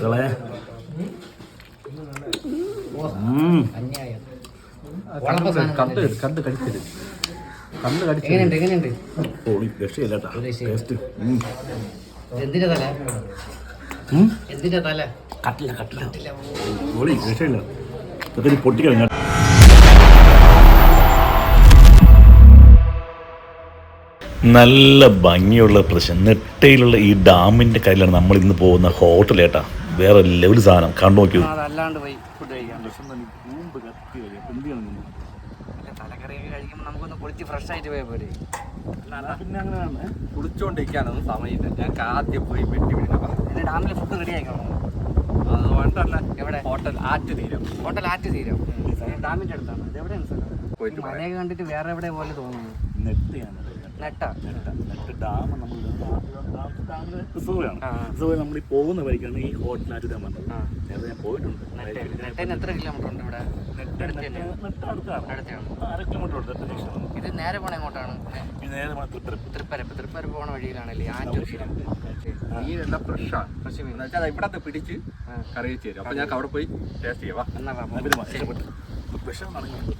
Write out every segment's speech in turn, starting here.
മക്കളെ കണ്ട് കണ്ട് കടിക്കരുത്. കണ്ട് എങ്ങനെയുണ്ട് പൊളി രക്ഷയില്ല. ടേസ്റ്റ് കട്ടില്ല കട്ടില്ല. പൊളി രക്ഷയില്ല. ഇതൊക്കെ പൊട്ടിക്കളഞ്ഞ നല്ല ഭംഗിയുള്ള പ്രശ്നം. നെട്ടയിലുള്ള ഈ ഡാമിന്റെ കയ്യിലാണ് നമ്മൾ ഇന്ന് പോകുന്ന ഹോട്ടൽ ഏട്ടാ. വേറെ ലെവൽ സാധനം. കണ്ടു നോക്കിയത് അതല്ലാണ്ട് പോയി ഫുഡ് കഴിക്കാൻ. അല്ല തലക്കറിയൊക്കെ കഴിക്കുമ്പോൾ നമുക്കൊന്ന് പൊളിച്ച് ഫ്രഷ് ആയിട്ട് പോയാൽ പോരെ. പിന്നെ അങ്ങനെയാണ്. കുളിച്ചോണ്ടിരിക്കാനൊന്നും സമയമില്ല. ഞാൻ ആദ്യം പോയി വെട്ടി വിടണം പിന്നെ ഡാമിൽ ഫുഡ് റെഡി ആയിക്കോളാം അതുകൊണ്ടല്ല എവിടെ? ഹോട്ടൽ ആറ്റ് തീരം. ഹോട്ടൽ ആറ്റ് തീരം. ഡാമിന്റെ അടുത്താണ്. ഇത് എവിടെയാണ് സ്ഥലം? മലയൊക്കെ കണ്ടിട്ട് വേറെ എവിടെ പോലെ തോന്നുന്നു. നെറ്റ് നെട്ട് ഡാം നമ്മൾ. റിസർവ് നമ്മൾ ഈ പോകുന്ന വഴിക്കാണ് ഈ ഹോട്ടലാറ്റ് ഡാം വന്നത്. നേരത്തെ ഞാൻ പോയിട്ടുണ്ട്. എത്ര കിലോമീറ്റർ ഉണ്ട് ഇവിടെ? അര കിലോമീറ്റർ ഉണ്ട് ഇത് നേരെ പോണ എങ്ങോട്ടാണ്? നേരെ നമ്മൾ തൃപ്പരപ്പ് തൃപ്പരപ്പ് തൃപ്പരപ്പ് പോണ വഴിയിലാണല്ലേ? ആറ്റൂർ തീരം മീനെല്ലാം ഫ്രഷാണ് ഫ്രഷ് മീൻ. എന്നുവെച്ചാൽ ഇവിടത്തെ പിടിച്ച്. കറി വെച്ച് തരും. അപ്പൊ ഞാൻ അവിടെ പോയി ടേസ്റ്റ് ചെയ്യാം. എന്നാ. വിഷമാണെങ്കിൽ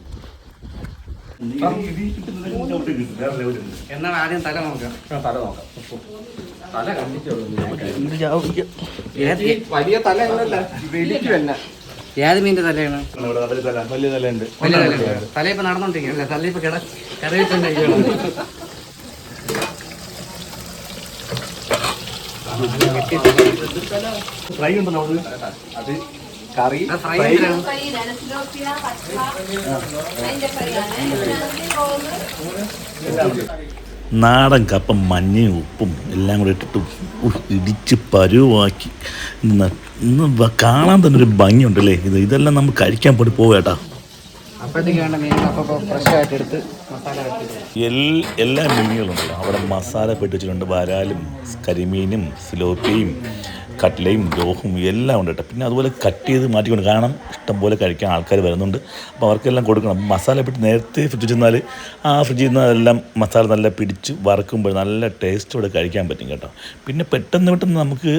എന്നാൽ ആദ്യം തല നോക്കാം തല നോക്കാം തല ഈ വലിയ തല എന്നല്ല വെടിക്കും ഏത് മീനിന്റെ തലയാണ് വലിയ തല വലിയ തലയുണ്ട് തല ഇപ്പൊ നടന്നോണ്ടിരിക്കുകയല്ലേ തല ഇപ്പൊ കിട കറി വെച്ചോണ്ടിരിക്കുകയാണ് ഫ്രൈ ഉണ്ടോ അത് കറി ഫ്രൈ നാടൻ കപ്പ മഞ്ഞയും ഉപ്പും എല്ലാം കൂടെ ഇട്ടിട്ട് ഇടിച്ച് പരുവാക്കി. ഇന്ന് ഇന്ന് കാണാൻ തന്നെ ഒരു ഭംഗിയുണ്ടല്ലേ? ഇത് ഇതെല്ലാം നമുക്ക് കഴിക്കാൻ പോയി പോവേട്ടാ എല്ലാ മീനുകളും അവിടെ മസാല പെട്ടിച്ചിട്ടുണ്ട് വരാലും കരിമീനും സിലോപ്പിയും കട്ട്ലയും ലോഹും എല്ലാം ഉണ്ട് കേട്ടോ. പിന്നെ അതുപോലെ കട്ട് ചെയ്ത് മാറ്റിക്കൊണ്ട് കാരണം ഇഷ്ടംപോലെ കഴിക്കാൻ ആൾക്കാർ വരുന്നുണ്ട്. അപ്പോൾ അവർക്കെല്ലാം കൊടുക്കണം. മസാല പിടിച്ച് നേരത്തെ ഫ്രിഡ്ജിൽ ചെന്നാൽ ആ ഫ്രിഡ്ജിൽ നിന്ന് എല്ലാം മസാല നല്ല പിടിച്ച് വറക്കുമ്പോൾ നല്ല ടേസ്റ്റോടെ കഴിക്കാൻ പറ്റും കേട്ടോ. പിന്നെ പെട്ടെന്ന് പെട്ടെന്ന് നമുക്ക്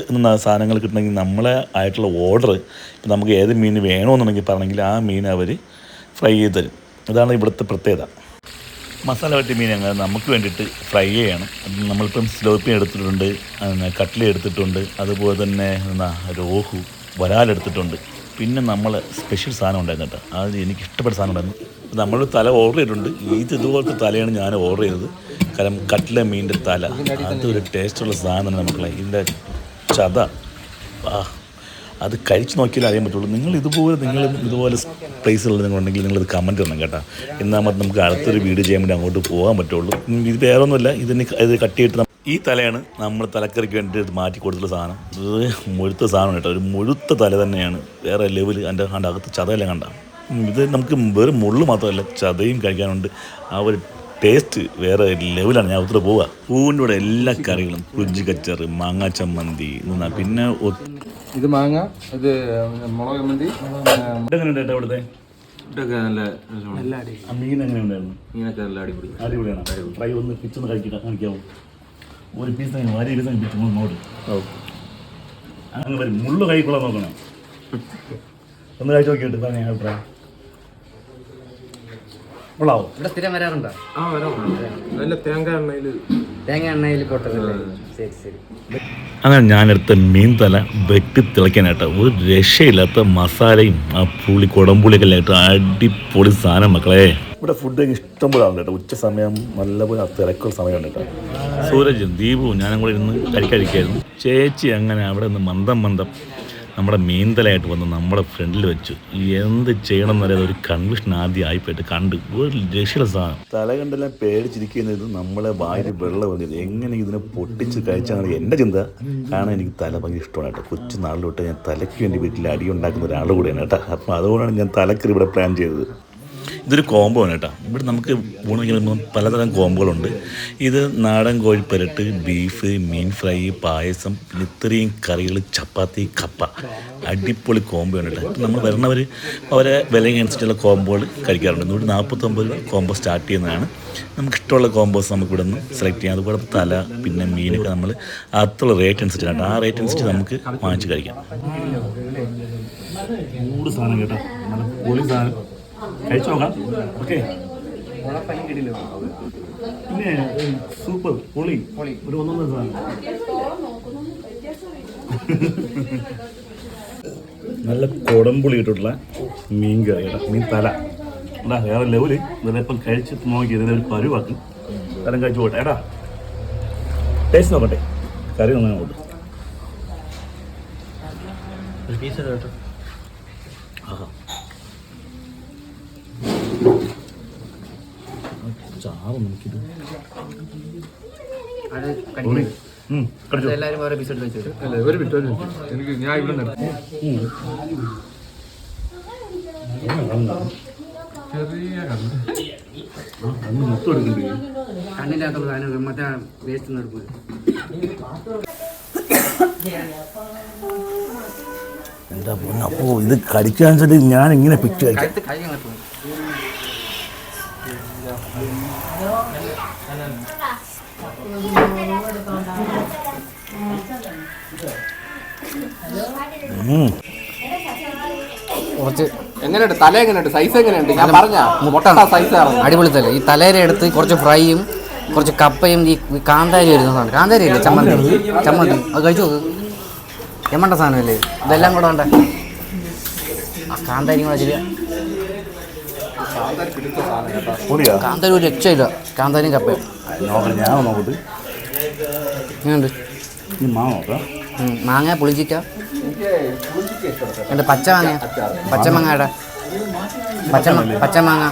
സാധനങ്ങൾ കിട്ടണമെങ്കിൽ നമ്മളെ ആയിട്ടുള്ള ഓർഡർ ഇപ്പം നമുക്ക് ഏത് മീൻ വേണമെന്നുണ്ടെങ്കിൽ പറഞ്ഞെങ്കിൽ ആ മീൻ അവർ ഫ്രൈ ചെയ്ത് തരും. അതാണ് ഇവിടുത്തെ പ്രത്യേകത. മസാല വട്ടി മീൻ അങ്ങനെ നമുക്ക് വേണ്ടിയിട്ട് ഫ്രൈ ചെയ്യണം. നമ്മളിപ്പം സ്ലോപ്പി എടുത്തിട്ടുണ്ട് കട്ട്ലി എടുത്തിട്ടുണ്ട് അതുപോലെ തന്നെ എന്നാ രോഹു വരാലെടുത്തിട്ടുണ്ട് പിന്നെ നമ്മൾ സ്പെഷ്യൽ സാധനം ഉണ്ടായിരുന്നു കേട്ടോ. അത് എനിക്ക് ഇഷ്ടപ്പെട്ട സാധനം ഉണ്ടായിരുന്നു. നമ്മൾ തല ഓർഡർ ചെയ്തിട്ടുണ്ട്. ഇത് ഇതുപോലത്തെ തലയാണ് ഞാൻ ഓർഡർ ചെയ്തത്. കാരണം കട്ട്ല മീനിന്റെ തല. അതൊരു ടേസ്റ്റുള്ള സാധനമാണ് മക്കളെ ഇതിന്റെ ചത. ആ അത് കഴിച്ച് നോക്കിയാലേ അറിയാൻ പറ്റുള്ളൂ. നിങ്ങൾ ഇതുപോലെ നിങ്ങൾ ഇതുപോലെ പ്ലേസുകൾ നിങ്ങളുണ്ടെങ്കിൽ നിങ്ങളിത് കമന്റ് തരണം കേട്ടോ. എന്നാൽ മതി നമുക്ക് അടുത്തൊരു വീഡിയോ ചെയ്യാൻ വേണ്ടി അങ്ങോട്ട് പോകാൻ പറ്റുള്ളൂ. ഇത് വേറെ ഒന്നുമില്ല ഇതിന് ഇത് കട്ട് ചെയ്തിട്ട് ഈ തലയാണ് നമ്മൾ തലക്കറിക്ക് വേണ്ടിയിട്ട് മാറ്റി കൊടുത്തുള്ള സാധനം. ഇത് മുഴുത്ത സാധനം കേട്ടോ. ഒരു മുഴുത്ത തല തന്നെയാണ്. വേറെ ലെവൽ അതിന്റെ അതിന്റെ അകത്ത് ചതയെല്ലാം കണ്ട. ഇത് നമുക്ക് വെറും മുള്ളു മാത്രമല്ല ചതയും കഴിക്കാനുണ്ട്. ആ ഒരു ടേസ്റ്റ് വേറെ ലെവലാണ് ഞാൻ ഒത്തിരി പോവുക പൂവിന്റെ കൂടെ എല്ലാ കറികളും. കുഞ്ചി കച്ചറ് മാങ്ങാ ചമ്മന്തി എന്നാ പിന്നെ ഇത് മാങ്ങ ഇത് മുളക് ചമ്മന്തി. ഇതെങ്ങനെയുണ്ട് അവിടുത്തെ ഇവിടുത്തെ? ഇതൊക്കെ നല്ല ആ മീൻ എങ്ങനെയുണ്ടായിരുന്നു? മീനൊക്കെ നല്ല അടിപൊളി. അടിപൊളിയാണ്? ഫ്രൈ ഒന്ന് പിച്ചൊന്ന് കാണിക്കാമോ ഒരു പീസ് തന്നെ വാരി പീസ് പിച്ച് മൂന്ന് നോട്ട് അങ്ങനെ വരും. മുള്ളു കഴിക്കൊള്ളാൻ നോക്കണം. ഒന്ന് കഴിച്ചു നോക്കിയിട്ട് പറഞ്ഞ അഭിപ്രായം. കൊള്ളാവോ ഇവിടെ സ്ഥിരം വരാറുണ്ടോ? ആ വരാം. നല്ല തേങ്ങ എണ്ണയിൽ. തേങ്ങ എണ്ണയിൽ പൊട്ടതല്ലേ ശരി ശരി. അങ്ങനെ ഞാനെടുത്ത മീൻ തല വെട്ടി തിളയ്ക്കാനായിട്ട് ഒരു രക്ഷയില്ലാത്ത മസാലയും ആ പുളി കുടംപുളിയൊക്കെ ആയിട്ട് അടിപൊളി സാധനം മക്കളെ. ഇവിടെ ഫുഡ് ഇഷ്ടംപോലെ ആണ് കേട്ടോ. ഉച്ച സമയം നല്ലപോലെ തിരക്കുള്ള സമയമുണ്ട് കേട്ടോ. സൂരജും ദീപവും ഞാനും കൂടെ ഇരുന്ന് കഴിക്കാതിരിക്കായിരുന്നു ചേച്ചി അങ്ങനെ അവിടെ നിന്ന് മന്ദം മന്ദം നമ്മുടെ മീന്തലായിട്ട് വന്ന് നമ്മുടെ ഫ്രണ്ടിൽ വെച്ചു എന്ത് ചെയ്യണം എന്നറിയാതെ ഒരു കൺഫ്യൂഷൻ ആദ്യം ആയിപ്പോയിട്ട് കണ്ട് ഒരു രക്ഷയില്ല സാധനം. തല കണ്ടെല്ലാം പേടിച്ചിരിക്കുന്നത് നമ്മളെ വായിൽ വെള്ളം വന്നിരുന്നു. എങ്ങനെ ഇതിനെ പൊട്ടിച്ച് കഴിച്ചാണ് എന്റെ ചിന്ത. കാരണം എനിക്ക് തല ഭയങ്കര ഇഷ്ടമാണ് കേട്ടോ കൊച്ചു നാളിലോട്ട് ഞാൻ തലയ്ക്ക് വേണ്ടി വീട്ടിൽ അടി ഉണ്ടാക്കുന്ന ഒരാൾ കേട്ടോ. അപ്പോൾ അതുകൊണ്ടാണ് ഞാൻ തലക്കറി ഇവിടെ പ്ലാൻ ചെയ്തത്. ഇതൊരു കോംബോ ആണ് കേട്ടോ. ഇവിടെ നമുക്ക് ഊണ് പലതരം കോംബോകളുണ്ട്. ഇത് നാടൻ കോഴിപ്പരട്ട് ബീഫ് മീൻ ഫ്രൈ പായസം പിന്നെ ഇത്രയും കറികൾ ചപ്പാത്തി കപ്പ. അടിപൊളി കോംബോ ആണ് കേട്ടോ നമ്മൾ വരുന്നവർ അവരെ വിലയനുസരിച്ചുള്ള കോംബോകൾ കഴിക്കാറുണ്ട്. നൂറ്റി നാൽപ്പത്തൊമ്പത് രൂപ കോംബോ സ്റ്റാർട്ട് ചെയ്യുന്നതാണ്. നമുക്ക് ഇഷ്ടമുള്ള കോംബോസ് നമുക്ക് ഇവിടെ നിന്ന് സെലക്ട് ചെയ്യാം. അതുപോലെ തല പിന്നെ മീനൊക്കെ നമ്മൾ അകത്തുള്ള റേറ്റ് അനുസരിച്ചാണ് ആ റേറ്റ് അനുസരിച്ച് നമുക്ക് വാങ്ങിച്ച് കഴിക്കാം. സാധനം കേട്ടോ. കഴിച്ചു നോക്കാം ഓക്കെ. പിന്നെ സൂപ്പർ പൊളി. ഒരു ഒന്നൊന്നര സാധനം. നല്ല കുടംപുളി ഇട്ടിട്ടുള്ള മീൻ കറി മീൻ തല. എന്താ വേറെ ലെവൽ ഇതിലിപ്പം കഴിച്ച് നോക്കി ഇതിനെ ഒരു പരുവാക്കും. തരം കഴിച്ചു പോട്ടെ ഏടാ ടേസ്റ്റ് നോക്കട്ടെ. കറി നന്നായി നോക്കട്ടെ ആഹാ ചാറ് നോക്കിയിട്ട് ഉം, കടിച്ചോ? എല്ലാവരും ഓരോ പീസ് എടുത്ത് വെച്ചിട്ട് അല്ല ഒരു മിനിറ്റ് ഒരു മിനിറ്റ്. എനിക്ക് ഞാൻ ഇവിടെ. ചെറിയ കണ്ണ് മൊത്തം എടുക്കണ്ടേ കണ്ണിന്റെ അകത്തുള്ള സാധനം മറ്റേ വേസ്റ്റ് നടക്കും എന്താ പൊന്നെ? അപ്പോ ഇത് കടിക്കാൻ ഞാൻ ഇങ്ങനെ പിച്ച് കഴിക്കാം കഴുത്ത് കൈ നടക്കും ഉം. കുറച്ച് എങ്ങനെയുണ്ട്? തല എങ്ങനെയുണ്ട്? സൈസ് എങ്ങനെയുണ്ട്? ഞാൻ പറഞ്ഞ. മുട്ട സൈസ് അടിപൊളി തല. ഈ തലേര എടുത്ത് കുറച്ച് ഫ്രൈയും കുറച്ച് കപ്പയും ഈ കാന്താരി വരുന്ന സാധനം. കാന്താരി അല്ലേ ചമ്മന്തി. ചമ്മന്തി. അത് കഴിച്ചു എമ്മണ്ട സാധനമല്ലേ? ഇതെല്ലാം കൂടെ ഉണ്ട് ആ കാന്താരി കൂടെ ശരിയാ പൊളിയാ? കാന്താരി ഒരു രക്ഷയില്ല കാന്താരിയും കപ്പയും. നോക്കണം ഞാൻ നോക്കട്ട്. എങ്ങനെയുണ്ട് ഈ മാ നോക്കാം. മാങ്ങ പുളിച്ചിക്ക എന്റെ പച്ച മാങ്ങ പച്ചമാങ്ങയുടെ. പച്ച പച്ചമാങ്ങ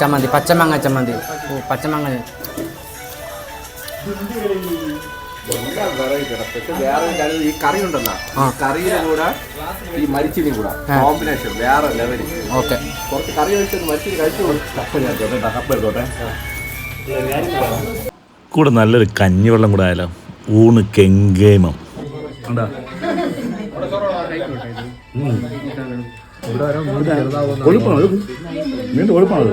ചമ്മന്തി. പച്ചമാങ്ങ ചമ്മന്തി. ഓ പച്ചമാങ്ങ വേറെ ഒരു കാര്യം, ഈ കറി ഉണ്ടല്ലോ ആ. കറിയുടെ കൂടെ ഈ മരിച്ചിനി കൂടെ കോമ്പിനേഷൻ വേറെ ലെവൽ ഓക്കെ. കുറച്ച് കറി കഴിച്ചത് മരിച്ചിനി കഴിച്ചു കപ്പ ഞാൻ എടുത്തോട്ടെ കേട്ടോ, കപ്പ എടുത്തോട്ടെ. കൂടെ നല്ലൊരു കഞ്ഞിവെള്ളം കൂടെ ആയാലോ. ഊണ് കെങ്കേമം. ഒഴുപ്പാണ് വീണ്ടും ഒഴുപ്പാണ്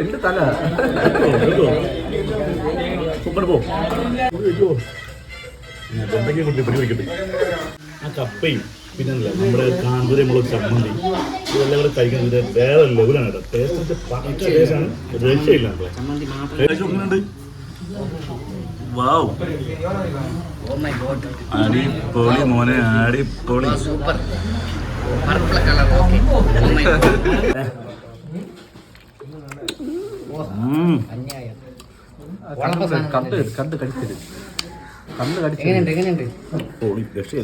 എന്റെ തല. എന്തൊക്കെയാ കുട്ടി? പിടിക്കട്ടെ. ആ കപ്പയും പിന്നെ നമ്മുടെ കാന്തൂരി മുളക് ചമ്മന്തി ഇതെല്ലാം കൂടെ കഴിക്കുന്നത് വേറെ ലെവലാണ് കേട്ടോ. ടേസ്റ്റ് പക്ക ടേസ്റ്റാണ് രക്ഷയില്ല കേട്ടോ വാവ് അടിപൊളി മോനെ അടിപൊളി. സൂപ്പർ പർപ്പിൾ കളർ ഓക്കെ പൊളി ടേസ്റ്റ്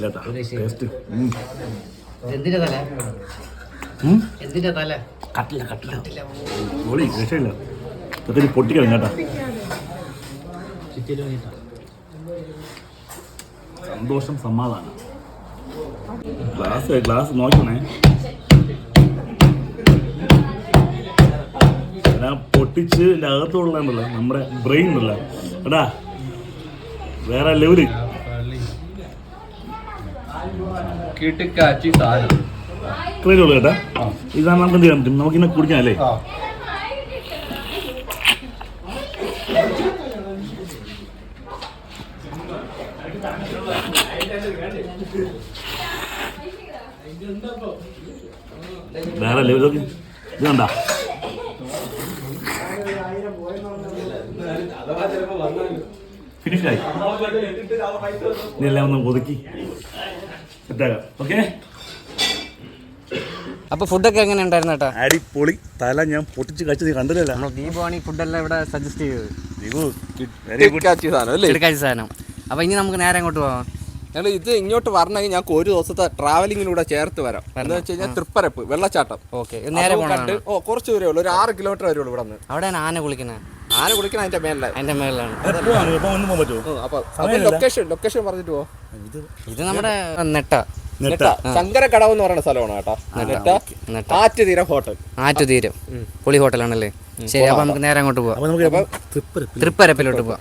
കട്ടില്ല കട്ടില്ല പൊളി പൊട്ടി സന്തോഷം സമാധാനം ഗ്ലാസ് ഗ്ലാസ് നോക്കണേ എടാ പൊട്ടിച്ച് എന്റെ അകത്തുള്ള നമ്മുടെ ബ്രെയിൻ ഉള്ള എടാ വേറെ ലെവൽ ഇത്രയേ ഉള്ളൂ കേട്ടാ. ഇതാണ് നമുക്ക് എന്ത് ചെയ്യാൻ പറ്റും? നമുക്കിന്നെ കുടിക്കാം അല്ലേ വേറെ അല്ലേ? ഇതൊക്കെ ഇത് കണ്ട? ഫിനിഷായി. ഇനി എല്ലാം ഒന്ന് ഒതുക്കി സെറ്റാകാം ഓക്കെ? അപ്പൊ ഫുഡൊക്കെ എങ്ങനെ ഉണ്ടായിരുന്നു കേട്ടാ അടിപൊളി. തല ഞാൻ പൊട്ടിച്ച് കഴിച്ചത് കണ്ടില്ലല്ലോ. നമ്മൾ ദീപമാണ് ഈ ഫുഡെല്ലാം ഇവിടെ സജസ്റ്റ് ചെയ്തത്. വെരി ഗുഡ് സാധനം അല്ലേ? സാധനം. അപ്പൊ ഇനി നമുക്ക് നേരെ അങ്ങോട്ട് പോവാം. ഞങ്ങൾ ഇത് ഇങ്ങോട്ട് വരണമെങ്കിൽ ഞങ്ങൾക്ക് ഒരു ദിവസത്തെ ട്രാവലിങ്ങിലൂടെ ചേർത്ത് വരാം. എന്താ വെച്ച് കഴിഞ്ഞാൽ തൃപ്പരപ്പ് വെള്ളച്ചാട്ടം. ഓക്കെ. നേരെ കണ്ട് ഓ കുറച്ച് ദൂരേ ഉള്ളൂ. ഒരു ആറ് കിലോമീറ്റർ വരെ ഉള്ളൂ ഇവിടെ നിന്ന് അവിടെയാണ് ആന കുളിക്കുന്നത് ആന കുളിക്കണം അതിന്റെ മേലെ അതിന്റെ മേലാണ് അപ്പൊ ലൊക്കേഷൻ ലൊക്കേഷൻ പറഞ്ഞിട്ട് പോ. ഇത് നമ്മുടെ നെട്ട. നെട്ട. കടവ് എന്ന് പറയുന്ന സ്ഥലമാണ് കേട്ടോ. നെട്ട. നെട്ട. ആറ്റുതീരം ഹോട്ടൽ. ആറ്റുതീരം പൊളി ഹോട്ടലാണല്ലേ? ശരി അപ്പൊ നമുക്ക് നേരെ അങ്ങോട്ട് പോവാം. തൃപ്പരപ്പിലോട്ട് പോവാം.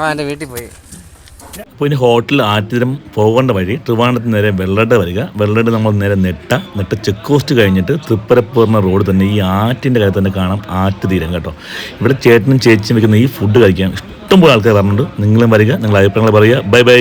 അവന്റെ വീട്ടിൽ പോയി അപ്പോൾ ഇനി ഹോട്ടൽ ആറ്റിരം പോകേണ്ട വഴി ട്രിവാണ്ടത്തിന് നേരെ വെള്ളട വരിക വെള്ളട നമ്മൾ നേരെ നെട്ട നെട്ട ചെക്ക് പോസ്റ്റ് കഴിഞ്ഞിട്ട് തൃപ്പരപ്പൂർണ റോഡ് തന്നെ ഈ ആറ്റിന്റെ കാര്യം തന്നെ കാണാം ആറ്റ് തീരം കേട്ടോ ഇവിടെ ചേട്ടനും ചേച്ചിയും വെക്കുന്ന ഈ ഫുഡ് കഴിക്കാൻ ഇഷ്ടംപോലെ ആൾക്കാർ പറഞ്ഞിട്ടുണ്ട് നിങ്ങളും വരിക നിങ്ങളുടെ അഭിപ്രായങ്ങൾ പറയുക ബൈ ബൈ